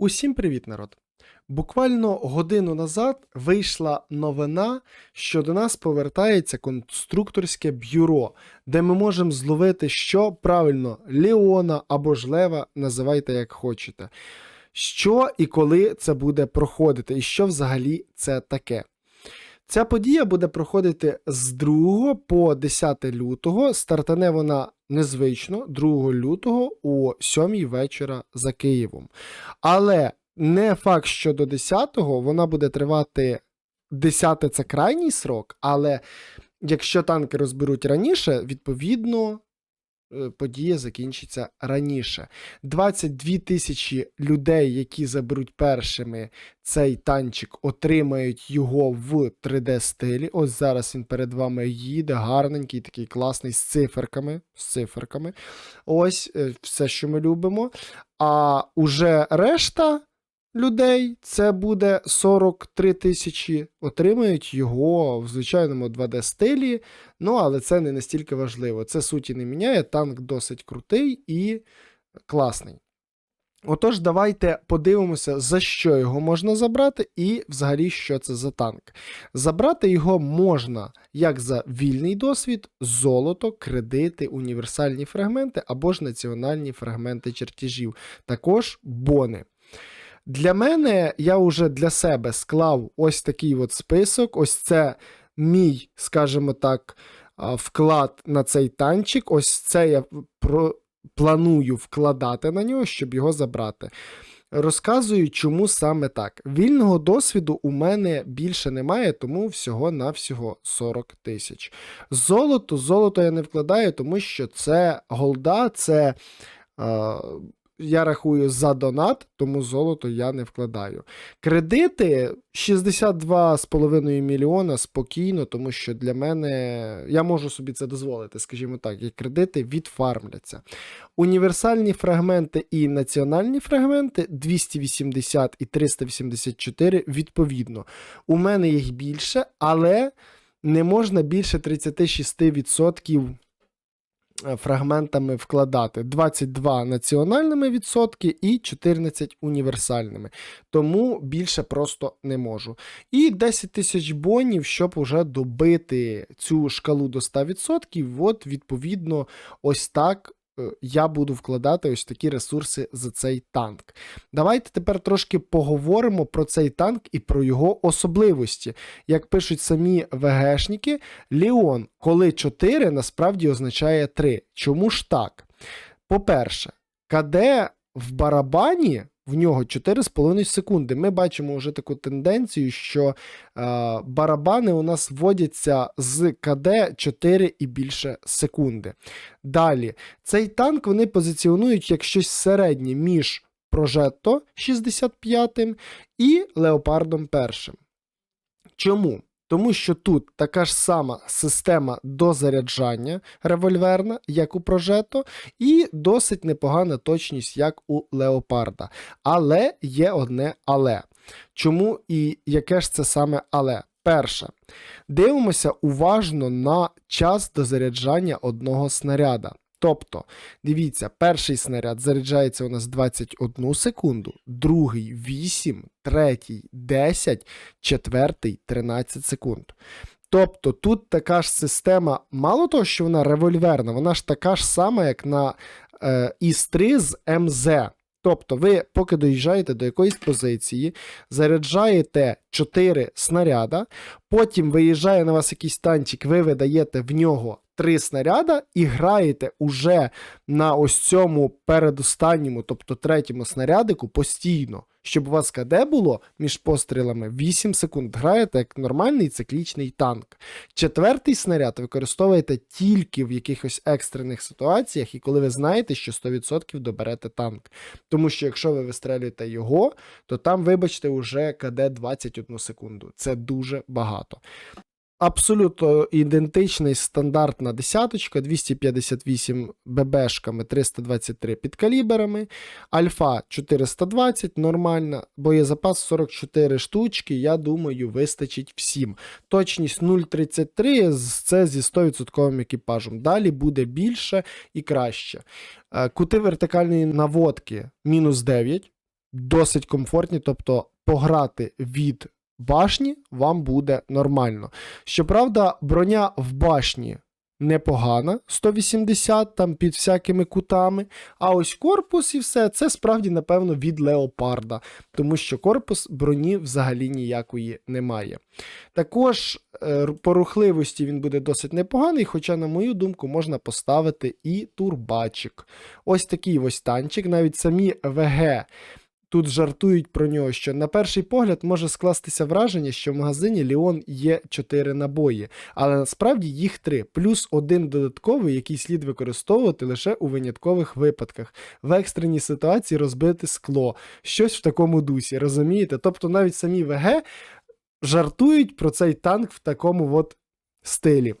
Усім привіт, народ! Буквально годину назад вийшла новина, що до нас повертається конструкторське бюро, де ми можемо зловити що правильно Леона або ж Лева, називайте як хочете. Що і коли це буде проходити, і що взагалі це таке. Ця подія буде проходити з 2 по 10 лютого. Стартане вона незвично 2 лютого о 7 вечора за Києвом. Але не факт, що до 10-го вона буде тривати 10 це крайній срок, але якщо танки розберуть раніше, відповідно. Е, Подія закінчиться раніше. 22 тисячі людей, які заберуть першими цей танчик, отримають його в 3D-стилі. Ось зараз він перед вами їде, гарненький, такий класний, з циферками. З циферками. Ось е, все, що ми любимо. А уже решта людей, це буде 43 тисячі, отримають його в звичайному 2D-стилі. Ну, але це не настільки важливо. Це суті не міняє. Танк досить крутий і класний. Отож, давайте подивимося, за що його можна забрати, і взагалі, що це за танк. Забрати його можна як за вільний досвід, золото, кредити, універсальні фрагменти або ж національні фрагменти чертежів, також бони. Для мене я вже для себе склав ось такий от список. Ось це мій, скажімо так, вклад на цей танчик. Ось це я про... планую вкладати на нього, щоб його забрати. Розказую, чому саме так. Вільного досвіду у мене більше немає, тому всього-навсього 40 тисяч. Золото, золото я не вкладаю, тому що це голда, це. Я рахую за донат, тому золото я не вкладаю. Кредити 62,5 мільйона спокійно, тому що для мене я можу собі це дозволити, скажімо так, і кредити відфармляться. Універсальні фрагменти і національні фрагменти 280 і 384 відповідно. У мене їх більше, але не можна більше 36% е, фрагментами вкладати 22 національними відсотки і 14 універсальними. Тому більше просто не можу. І 10 тисяч бонів, щоб уже добити цю шкалу до 100%. От, відповідно, ось так. Е, Я буду вкладати ось такі ресурси за цей танк. Давайте тепер трошки поговоримо про цей танк і про його особливості. Як пишуть самі ВГшники, Ліон, коли 4, насправді означає 3. Чому ж так? По-перше, КД в барабані в нього 4,5 секунди. Ми бачимо вже таку тенденцію, що е, барабани у нас вводяться з КД 4 і більше секунди. Далі, цей танк вони позиціонують як щось середнє між Прожетто 65 і Леопардом 1. Чому? Тому що тут така ж сама система дозаряджання револьверна, як у Прожето, і досить непогана точність, як у Леопарда. Але є одне але. Чому і яке ж це саме але? Перше, дивимося уважно на час дозаряджання одного снаряда. Тобто, дивіться, перший снаряд заряджається у нас 21 секунду, другий 8, третій 10, четвертий 13 секунд. Тобто тут така ж система, мало того, що вона револьверна, вона ж така ж сама, як на е, ІС-3 з МЗ. Тобто, ви, поки доїжджаєте до якоїсь позиції, заряджаєте 4 снаряда, потім виїжджає на вас якийсь танчик, ви видаєте в нього 3 снаряда і граєте уже на ось цьому передостанньому, тобто третьому снарядику постійно, щоб у вас КД було між пострілами 8 секунд. Граєте як нормальний циклічний танк. Четвертий снаряд використовуєте тільки в якихось екстрених ситуаціях, і коли ви знаєте, що 100% доберете танк. Тому що якщо ви вистрелюєте його, то там, вибачте, уже КД 21 секунду. Це дуже багато. Абсолютно ідентичний стандартна десяточка, 258 ББшками, 323 підкаліберами, альфа 420, нормальна, боєзапас 44 штучки, я думаю, вистачить всім. Точність 0,33 це зі 100% екіпажем. Далі буде більше і краще. Е, Кути вертикальної наводки мінус 9. досить комфортні, тобто пограти від башні вам буде нормально. Щоправда, броня в башні непогана, 180 там під всякими кутами. А ось корпус і все це справді, напевно, від леопарда, тому що корпус броні взагалі ніякої немає. Також е, по рухливості він буде досить непоганий, хоча, на мою думку, можна поставити і турбачик. Ось такий ось танчик, навіть самі ВГ. Тут жартують про нього, що на перший погляд може скластися враження, що в магазині Ліон є 4 набої, але насправді їх 3, плюс один додатковий, який слід використовувати лише у виняткових випадках, в екстреній ситуації розбити скло, щось в такому дусі, розумієте? Тобто навіть самі ВГ жартують про цей танк в такому от стилі.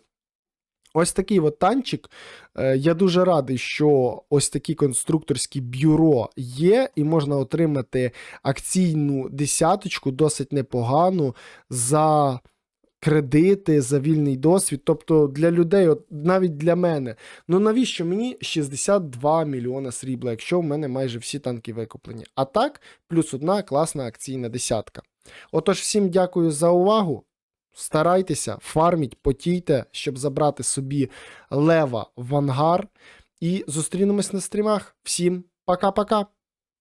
Ось такий от танчик. Е, Я дуже радий, що ось такі конструкторські бюро є, і можна отримати акційну десяточку, досить непогану за кредити, за вільний досвід. Тобто для людей, от навіть для мене. Ну навіщо мені 62 мільйона срібла, якщо в мене майже всі танки викуплені? А так, плюс одна класна акційна десятка. Отож, всім дякую за увагу. Старайтеся, фарміть, потійте, щоб забрати собі лева в ангар. І зустрінемось на стрімах. Всім пока-пока!